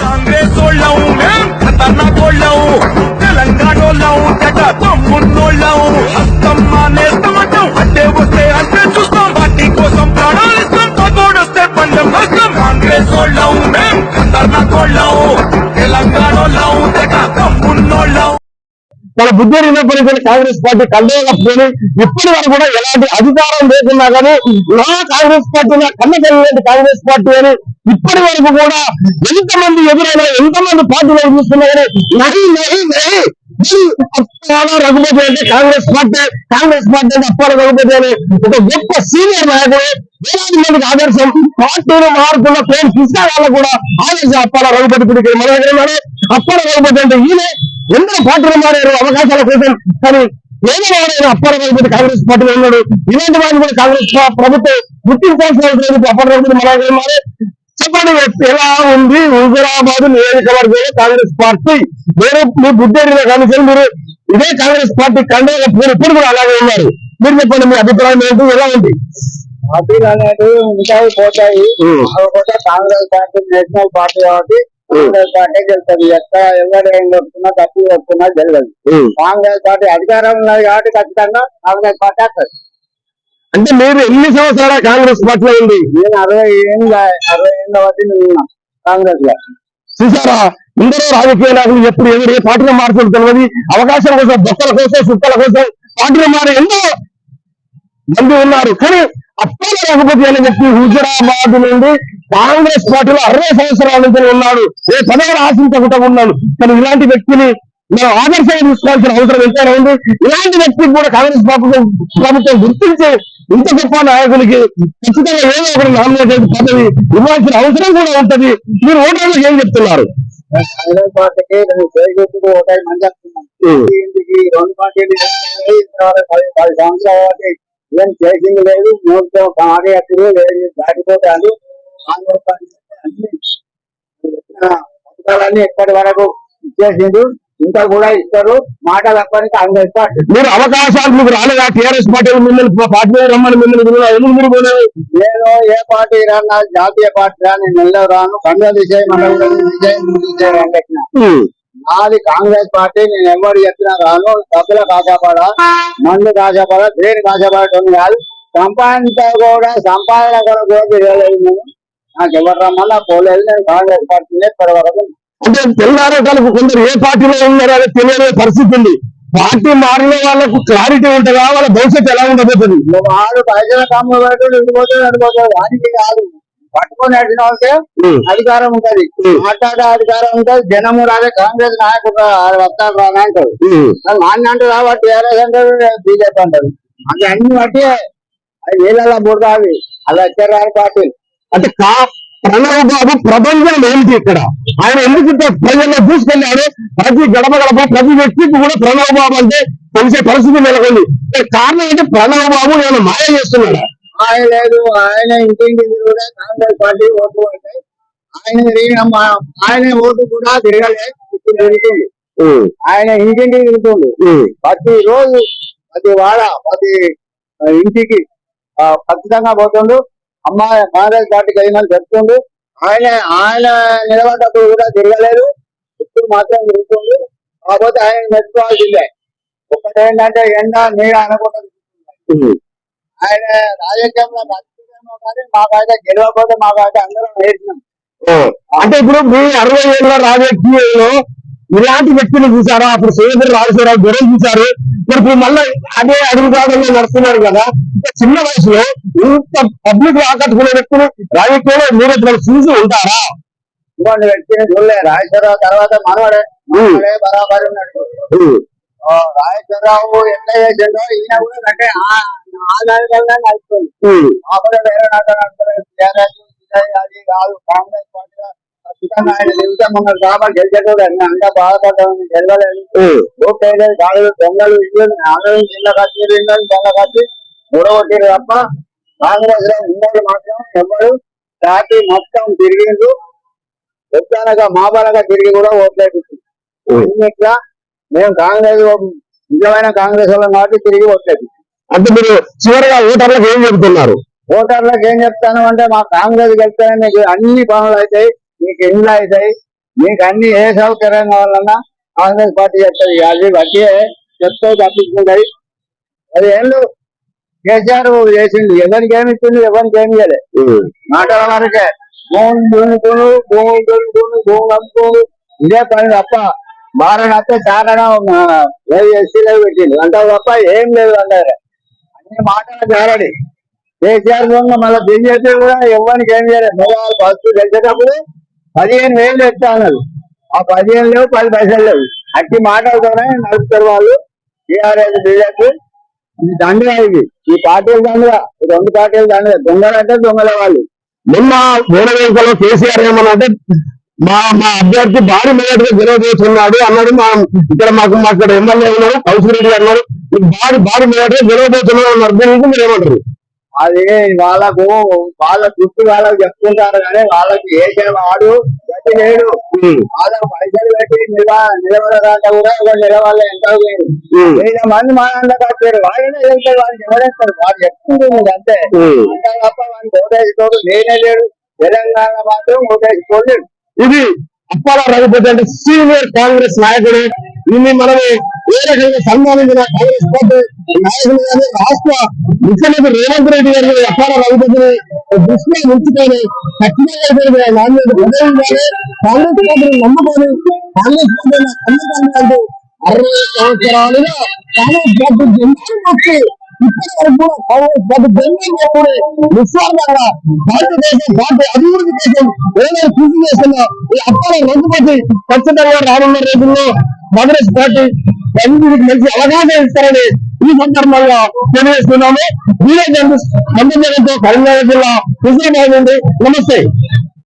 కాంగ్రెస్ వాళ్ళం మేం ఖతర్నాకోళ్ళం తెలంగాణోళ్ళం తెగ తమ్మున్నోళ్ళం హస్తం మానేస్తామంటాం అడ్డే వస్తే అంటే చూస్తాం. పార్టీ కోసం ప్రాణాలిస్తాం పగోడొస్తే పందెం వస్తాం కాంగ్రెస్ వాళ్ళం మేం ఖతర్నాకోళ్ళం తెలంగాణోళ్ళం తెగ తమ్మున్నోళ్ళం మన బుద్ధి ఉన్నప్పటికీ కాంగ్రెస్ పార్టీ కండగా కప్పుకొని ఇప్పటి వరకు కూడా ఎలాంటి అధికారం లేకున్నా కానీ నా కాంగ్రెస్ పార్టీ నా కన్న కలిగినట్టు కాంగ్రెస్ పార్టీ అని ఇప్పటి వరకు కూడా ఎంతమంది ఎదురైనా ఎంతమంది పార్టీలు చూస్తున్నా నహి నహి నహి. రఘుపతి అంటే కాంగ్రెస్ పార్టీ కాంగ్రెస్ పార్టీ అంటే అప్పాల రఘుపతి అని ఒక గొప్ప సీనియర్ నాయకుడు వేలాది మందికి ఆదర్శం. పార్టీలు మారుతున్న పేరు కృష్ణ వాళ్ళు కూడా ఆదర్శం అప్పాల రఘుపతి గుడికి మన దగ్గర ఉన్నాడు అప్పాల రఘుపతి అంటే ఈయన. ఎందరో పార్టీలు మారారు అవకాశాల కోసం. కానీ ఏదైనా వారైనా అప్పాల రఘుపతి కాంగ్రెస్ పార్టీలో ఉన్నాడు. ఇలాంటి వాళ్ళు కూడా కాంగ్రెస్ ప్రభుత్వం గుర్తించాల్సిన అవసరం ఉంది అప్పాల రఘుపతి మన దగ్గర ఉన్నారు చెప్పండి ఎలా ఉంది? హుజరాబాద్ నియోజకవర్గంలో కాంగ్రెస్ పార్టీ? మీరు మీ బుద్ధేరిలో కమిషన్ మీరు ఇదే కాంగ్రెస్ పార్టీ కండగా ఇప్పుడు కూడా అలాగే ఉన్నారు. మీరు చెప్పండి మీ అభిప్రాయం ఏంటి? ఎలా ఉంది? పార్టీలు అనేది ఉంటాయి పోతాయి. కాంగ్రెస్ పార్టీ నేషనల్ పార్టీ కాబట్టి కాంగ్రెస్ పార్టీ గెలుస్తుంది. ఎక్కడ ఎవరు ఏం వస్తున్నా తక్కువ వస్తున్నా గెలవదు కాంగ్రెస్ పార్టీ అధికారం ఉన్నది కాబట్టి ఖచ్చితంగా కాంగ్రెస్ పార్టీ వస్తుంది అంటే మీరు ఎన్ని సంవత్సరాల కాంగ్రెస్ పార్టీలో ఉంది? నేను అరవై ఏళ్ళ అరవై ఏళ్ళ వరకు కాంగ్రెస్లో. చూసారా? ఎందరో రాజకీయ నాయకులు ఎప్పుడు ఎవరు ఏ పార్టీలో మారుతుంది తెలియదు. అవకాశం కోసం బొక్కల కోసం సుక్కల కోసం పార్టీలో మారి ఎన్నో మంది ఉన్నారు. కానీ అప్పల రఘుపతి అని చెప్పి హుజరాబాద్ నుండి కాంగ్రెస్ పార్టీలో అరవై సంవత్సరాల నుంచి ఉన్నాడు. ఏ పదవులు ఆశించకుండా ఉన్నాడు. కానీ ఇలాంటి వ్యక్తిని మనం ఆదర్శంగా తీసుకోవాల్సిన అవసరం ఎంతైనా ఉంది. ఇలాంటి వ్యక్తికి కూడా కాంగ్రెస్ ప్రభుత్వం ప్రభుత్వం గుర్తించి ఇంత గొప్ప నాయకులకి ఖచ్చితంగా ఏదో ఒకటి నామినేటెడ్ పదవి ఇవ్వాల్సిన అవసరం కూడా ఉంటది. మీరు ఓటర్లకు ఏం చెప్తున్నారు? ఏం. చేసింది లేదు మూడుతో కార్యక్రమం లేదు దాటిపోతాను కాంగ్రెస్ పార్టీ అన్ని పథకాలన్నీ ఇప్పటి వరకు ఇచ్చేసిండు. ఇంకా కూడా ఇస్తారు. మాట తప్పని కాంగ్రెస్ పార్టీ మీరు అవకాశాలు మీకు రాలేదా? టీఆర్ఎస్ పార్టీ మిమ్మల్ని పార్టీ రమ్మని మిమ్మల్ని? ఎందుకు మీరు పోలేదు? నేను ఏ పార్టీ రాను జాతీయ పార్టీ రా నేను రాను. కండ విజయ్ మండలం విజయ్. నాది కాంగ్రెస్ పార్టీ నేను ఎవరు చెప్పినా రాను. డబ్బుల కాజాపడ మందు కాజాపడ దేని కాజాపడటం కాదు. సంపాదన కూడా సంపాదన కూడా నాకు ఎవరు రమ్మన్నా పోలేదు. నేను కాంగ్రెస్ పార్టీనే ఇప్పటి వరకు అంటే తెల్లారకాలకు కొందరు ఏ పార్టీలో ఉన్నారో అనేది తెలియని పరిస్థితి ఉంది. పార్టీ మారిన వాళ్ళకు క్లారిటీ ఉంటుందా? వాళ్ళ భవిష్యత్తు ఎలా ఉండబోతుంది? వాడు పైసల కమ్మ పెట్టుడు ఇంటిపోతే అడిపోతాడు వానికి కాదు. పట్టుకొని అడిగిన వాళ్ళకే. అధికారం ఉంటది. మాట్లాడే అధికారం ఉంటది. జనము రాదే కాంగ్రెస్ నాయకుడు వస్తాడు రాని అంటాడు ఉమ్. నాన్న అంటే రాబట్టి టీఆర్ఎస్ అంటారు బీజేపీ అంటారు. అది అన్ని బట్టి అది వీళ్ళ బుర్ర అవి అలా వచ్చారు పార్టీ అంటే కా ప్రణవ్ బాబు ప్రపంచం ఏంటి ఇక్కడ? ఆయన ఎందుకు ప్రజల్లో తీసుకెళ్ళాడు ప్రతి గడప గడప ప్రతి వ్యక్తికి కూడా ప్రణవ్ బాబు అంటే తెలిసే పరిస్థితి నెలకొంది. కారణం ఏంటి ప్రణవ్ బాబు నేను మాయ చేస్తున్నాడా? ఆయన లేదు. ఆయన ఇంటింటి కూడా కాంగ్రెస్ పార్టీ ఓటు అంటే ఆయన తిరిగిన ఆయన ఓటు కూడా తిరగలే. ఆయన ఇంటింటికి తిరుగుతుంది. ప్రతి రోజు ప్రతి వాడ ప్రతి ఇంటికి ఖచ్చితంగా పోతుండు. అమ్మాయి కాంగ్రెస్ పార్టీకి అయినని చెప్తుండు ఆయన ఆయన నిలబడ్డప్పుడు కూడా తిరగలేదు. ఇప్పుడు మాత్రం తిరుగుతుండు కాకపోతే ఆయన మెచ్చుకోవాల్సిందే ఒకటేంటంటే ఎండ నీడ అనుకుంటుంది. ఆయన రాజకీయంలో బతుకుదేమో కానీ మాకైతే గెలవకపోతే మాకైతే అందరం నేర్చినాం ఆ, అంటే ఇప్పుడు మీ అరవై ఏళ్ళ రాజకీయంలో ఇలాంటి వ్యక్తులు చూసారా అప్పుడు సురేంద్ర రాజశేఖరరావు దొరలు చూశారు. మరి ఇప్పుడు మళ్ళీ అదే అడుగుదారుల్లో నడుస్తున్నారు కదా. చిన్న వయసులో ఇంత పబ్లిక్ ఆకట్టుకునే వ్యక్తులు రాజకీయంలో మీరు ఎప్పుడు చూసి ఉంటారా? ఇంకోటి వ్యక్తిని చూడలే. రాజేశ్వరరావు తర్వాత మనవడే. మనవడే బరాబరి ఉన్నాడు. రాజేశ్వరరావు ఎట్లా చేసిండో ఈయన కూడా అంటే ఆ- నాయకులనే. అప్పుడు వేరే నాతో విజయ్ అది కాదు. కాంగ్రెస్ పార్టీ ఖచ్చితంగా ఆయన నిమిషం మన కాబట్టి గెలిచేటోడు అన్ని అంతా బాధపడ్డాం గెలవలేదు. ఓకే కాదు దొంగలు ఇల్లు ఆంధ్ర జిల్లా కట్టి జిల్లా కట్టి గొడవట్టారు తప్ప కాంగ్రెస్లో ఉన్నది మాత్రం ఎవరు? పార్టీ మొత్తం తిరిగిండు వచ్చానగా మాబాలగా తిరిగి కూడా ఓట్లేపించింది ఇట్లా మేము కాంగ్రెస్ నిజమైన కాంగ్రెస్ వాళ్ళం కాబట్టి తిరిగి ఓట్లేదు అంటే మీరు చివరిగా ఓటర్లకు ఏం చెబుతున్నారు ఓటర్లకు ఏం చెప్తాను అంటే మా కాంగ్రెస్ గెలిస్తేనే మీకు అన్ని పనులు అవుతాయి మీకు ఇండ్లు అవుతాయి మీకు అన్ని ఏ సౌకర్యం కావాలన్నా కాంగ్రెస్ పార్టీ చెప్తుంది అది బట్టి చెప్తే తప్పించుకుంటాయి. అది ఏళ్ళు కేసీఆర్ చేసిండు. ఎవరికి ఏమి ఇచ్చిండు ఎవరికి ఏమి చేయలేదు మాటల వరకే భూములు దున్నుకును భూములు దున్నుకును భూములు అమ్ముకోను ఇదే పని తప్ప బారని వస్తే చాలా ఎస్సీలో పెట్టిండు. అంత తప్ప ఏం లేదు అంటారు. అన్ని మాటలు జారడి. కేసీఆర్ భూమి మళ్ళీ బీజేపీ కూడా ఎవరికి ఏం చేయలేదు మొదలు ఫస్ట్ గెలిచేటప్పుడు పదిహేను వేలు తెస్తా అన్నారు. ఆ పదిహేను లేవు పది పైసలు లేవు. అట్టి మాటలతోనే నడుపుతారు వాళ్ళు. టీఆర్ఎస్ బీజేపీ ఇది దండగా ఇది. ఈ పార్టీలు దండగా. ఈ రెండు పార్టీలు దండగా. దొంగలు అంటే దొంగల వాళ్ళు. నిన్న వేణవేంకలో కేసీఆర్ ఏమన్నా అంటే మా మా అభ్యర్థి భారీ మేరకు గెలవబోతున్నాడు అన్నాడు. మా ఇక్కడ మాకు మా ఇక్కడ ఎమ్మెల్యే ఉన్నారు కౌన్సిల్ రెడ్డి అన్నారు మీకు భారీ భారీ మేరకు గెలవబోతున్నాడు అన్నారు. దీని గురించి మీరు ఏమంటారు? అది వాళ్ళకు వాళ్ళ చుట్టూ వాళ్ళకి చెప్తుంటారు కానీ వాళ్ళకి ఏ వాడు? గట్టి లేడు పైసలు పెట్టి నిలవ నిలబడదాకా కూడా నిలవాలి ఎంత. వేల మంది మా కట్టారు వాళ్ళనే వెళ్తారు వాళ్ళు ఎవరేస్తారు వాళ్ళు చెప్తుంది అంతే. అంతే తప్ప వాళ్ళు ఓటేసుకోడు నేనే లేడు. తెలంగాణ మాత్రం ఓటేసుకోలేడు ఇది అప్పాల రఘుపతి అంటే సీనియర్ కాంగ్రెస్ నాయకుడు. దీన్ని మనము ఏ రకంగా సన్మానించిన కాంగ్రెస్ పార్టీ నాయకులు రాష్ట్ర ముఖ్యమంత్రి రేవంత్ రెడ్డి గారు కూడా అప్పాల దృష్టిలో ఉంచుకొని ఖచ్చితంగా నాణ్యత ప్రజలు కాంగ్రెస్ పార్టీని నమ్ముకొని కాంగ్రెస్ పార్టీ నమ్మకాన్ని అరవై సంవత్సరాలుగా కాంగ్రెస్ పార్టీ జెండా ఇప్పటి వరకు కాంగ్రెస్ పార్టీ జెండా నిస్వార్థంగా భారతదేశం పార్టీ అభివృద్ధి కోసం ఏదైనా కృషి చేస్తున్న ఈ అప్పాల రఘుపతి ఖచ్చితంగా రానున్న రోజుల్లో కాంగ్రెస్ పార్టీ అభివృద్ధికి మంచి అవగాహన ఇస్తారని ఈ సందర్భంగా తెలియజేస్తున్నాము వీరే జర్నలిస్ట్ కరీంనగర్ జిల్లా నమస్తే.